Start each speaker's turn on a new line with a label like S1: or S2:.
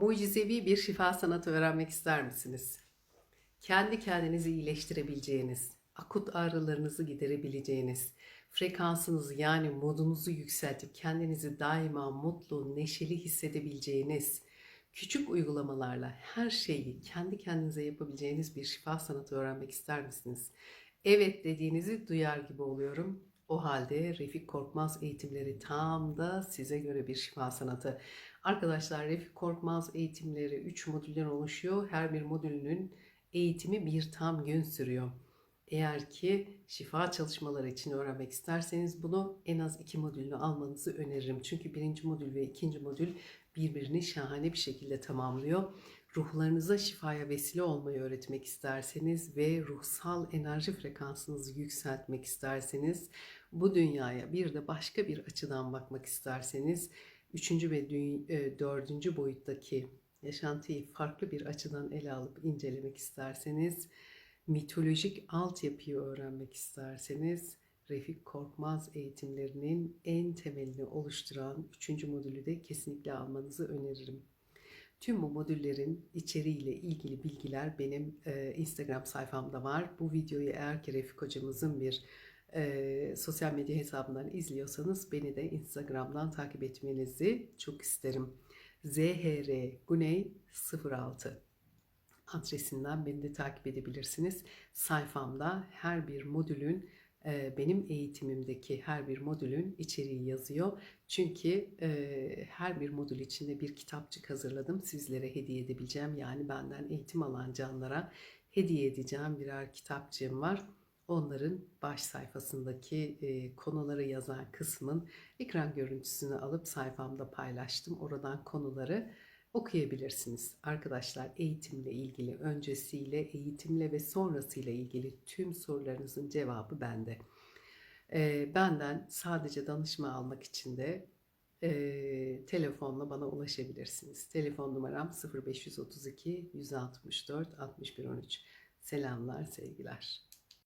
S1: Mucizevi bir şifa sanatı öğrenmek ister misiniz? Kendi kendinizi iyileştirebileceğiniz, akut ağrılarınızı giderebileceğiniz, frekansınızı yani modunuzu yükseltip kendinizi daima mutlu, neşeli hissedebileceğiniz, küçük uygulamalarla her şeyi kendi kendinize yapabileceğiniz bir şifa sanatı öğrenmek ister misiniz? Evet dediğinizi duyar gibi oluyorum. O halde Refik Korkmaz eğitimleri tam da size göre bir şifa sanatı. Arkadaşlar Refik Korkmaz eğitimleri 3 modülden oluşuyor. Her bir modülünün eğitimi bir tam gün sürüyor. Eğer ki şifa çalışmaları için öğrenmek isterseniz bunu en az iki modülünü almanızı öneririm. Çünkü birinci modül ve ikinci modül birbirini şahane bir şekilde tamamlıyor. Ruhlarınıza şifaya vesile olmayı öğretmek isterseniz ve ruhsal enerji frekansınızı yükseltmek isterseniz bu dünyaya bir de başka bir açıdan bakmak isterseniz üçüncü ve e, dördüncü boyuttaki yaşantıyı farklı bir açıdan ele alıp incelemek isterseniz mitolojik altyapıyı öğrenmek isterseniz Refik Korkmaz eğitimlerinin en temelini oluşturan 3. modülü de kesinlikle almanızı öneririm. Tüm bu modüllerin içeriğiyle ilgili bilgiler benim e, Instagram sayfamda var. Bu videoyu eğer ki Refik hocamızın bir e, sosyal medya hesabından izliyorsanız beni de Instagram'dan takip etmenizi çok isterim. ZHR Güney 06 adresinden beni de takip edebilirsiniz. Sayfamda her bir modülün benim eğitimimdeki her bir modülün içeriği yazıyor. Çünkü her bir modül içinde bir kitapçık hazırladım. Sizlere hediye edebileceğim. Yani benden eğitim alan canlara hediye edeceğim birer kitapçığım var. Onların baş sayfasındaki e, konuları yazan kısmın ekran görüntüsünü alıp sayfamda paylaştım. Oradan konuları okuyabilirsiniz. Arkadaşlar eğitimle ilgili, öncesiyle, eğitimle ve sonrasıyla ilgili tüm sorularınızın cevabı bende. Ee, benden sadece danışma almak için de e, telefonla bana ulaşabilirsiniz. Telefon numaram 0532 164 61 13. Selamlar, sevgiler.